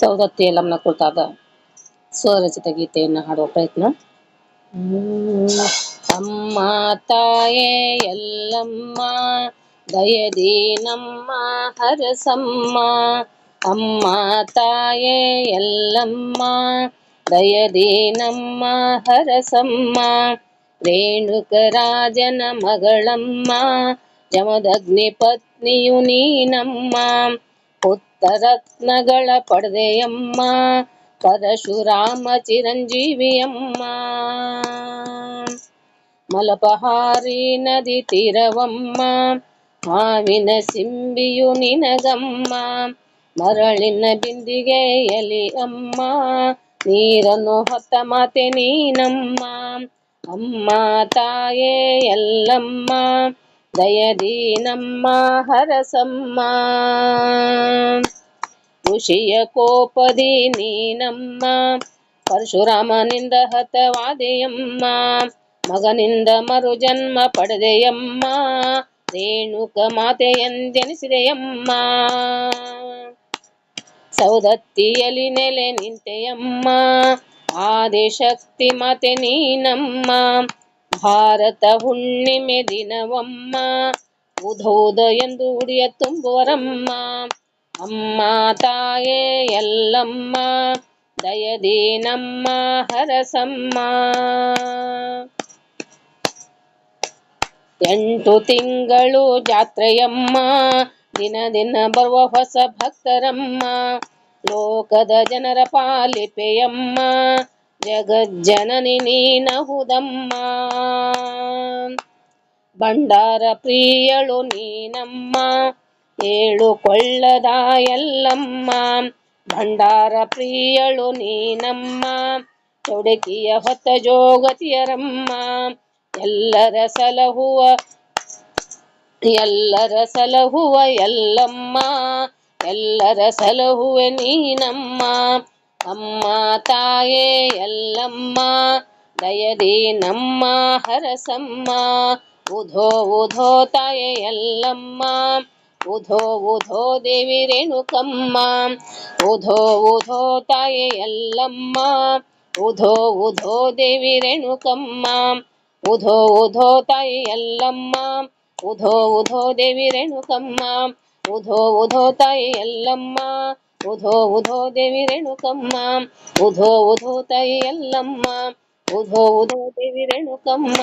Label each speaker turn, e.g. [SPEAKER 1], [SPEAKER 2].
[SPEAKER 1] ಸೌದತ್ತಿ ಎಲ್ಲಮ್ಮನ ಕುರಿತಾದ ಸ್ವರಚಿತ ಗೀತೆಯನ್ನು ಹಾಡುವ ಪ್ರಯತ್ನ. ಅಮ್ಮ, ತಾಯೇ, ಎಲ್ಲಮ್ಮ, ದಯದಿ ನಮ್ಮ ಹರಸಮ್ಮ. ಅಮ್ಮ, ತಾಯೇ, ಎಲ್ಲಮ್ಮ, ದಯದಿ ನಮ್ಮ ಹರಸಮ್ಮ. ರೇಣುಕರಾಜನ ಮಗಳಮ್ಮ ಜಮದಗ್ನಿ ಪತ್ನಿಯು ನೀನಮ್ಮ. ಪುತ್ತರತ್ನಗಳ ಪಡೆದೆಯಮ್ಮ ಪರಶುರಾಮ ಚಿರಂಜೀವಿಯಮ್ಮ ಮಲಪಹಾರಿ ನದಿ ತೀರವಮ್ಮ. ಮಾವಿನ ಸಿಂಬಿಯು ನಿನಗಮ್ಮ. ಮರಳಿನ ಬಿಂದಿಗೆ ಎಲಿ ಅಮ್ಮ. ನೀರನ್ನು ಹೊತ್ತ ಮಾತೆ ನೀನಮ್ಮ. ಅಮ್ಮ ತಾಯೇ ಎಲ್ಲಮ್ಮ. ದಯದಿ ನಮ್ಮ ಹರಸಮ್ಮ. ಋಷಿಯ ಕೋಪದಿ ನೀನಮ್ಮ ಪರಶುರಾಮನಿಂದ ಹತವಾದೆಯಮ್ಮ. ಮಗನಿಂದ ಮರು ಜನ್ಮ ಪಡೆದೆಯಮ್ಮ. ರೇಣುಕ ಮಾತೆಯಂದೆನಿಸಿದೆಯಮ್ಮ ಸೌದತ್ತಿಯಲ್ಲಿ ನೆಲೆ ನಿಂತೆಯಮ್ಮ. ಆದಿಶಕ್ತಿ ಮಾತೆ ನೀನಮ್ಮ ಭಾರತ ಹುಣ್ಣಿಮೆ ದಿನವಮ್ಮ. ಉಧೌದ ಎಂದು ಉಡಿಯ ತುಂಬುವರಮ್ಮ. ಅಮ್ಮ, ತಾಯೇ, ಎಲ್ಲಮ್ಮ. ದಯದಿ ನಮ್ಮ ಹರಸಮ್ಮ. ಎಂಟು ತಿಂಗಳು ಜಾತ್ರೆಯಮ್ಮ. ದಿನ ದಿನ ಬರುವ ಹೊಸ ಭಕ್ತರಮ್ಮ. ಲೋಕದ ಜನರ ಪಾಲಿಪೆಯಮ್ಮ. ಜಗಜ್ಜನನಿ ನೀನಹುದಮ್ಮ ಭಂಡಾರ ಪ್ರಿಯಳು ನೀನಮ್ಮ ಏಳು ಕೊಳ್ಳದ ಎಲ್ಲಮ್ಮ ಭಂಡಾರ ಪ್ರಿಯಳು ನೀನಮ್ಮ ತೊಡಕಿಯ ಹೊತ್ತ ಜೋಗತಿಯರಮ್ಮ. ಎಲ್ಲರ ಸಲಹುವ ಎಲ್ಲರ ಸಲಹುವ ಎಲ್ಲಮ್ಮ, ಎಲ್ಲರ ಸಲಹುವೆ ನೀನಮ್ಮ. ಅಮ್ಮ ತಾಯೇ ಎಲ್ಲಮ್ಮ ದಯದಿ ನಮ್ಮ ಹರಸಮ್ಮ ಉಧೋ ಉಧೋ ತಾಯೇ ಎಲ್ಲಮ್ಮ ಉಧೋ ಉಧೋ ದೇವಿ ರೇಣುಕಮ್ಮ ಉಧೋ ಉಧೋ ತಾಯೇ ಎಲ್ಲಮ್ಮ ಉಧೋ ಉಧೋ ದೇವಿ ರೇಣುಕಮ್ಮ ಉಧೋ ಉಧೋ ತಾಯಿ ಎಲ್ಲಮ್ಮ ಉಧೋ ಉಧೋ ದೇವಿ ರೇಣುಕಮ್ಮ ಉಧೋ ಉಧೋ ತಾಯಿ ಎಲ್ಲಮ್ಮ ఉధో ఉధో దేవి రేణుకమ్మ. ఉధో ఉధో తయ్యల్లమ్మ. ఉధో ఉధో దేవి రేణుకమ్మ.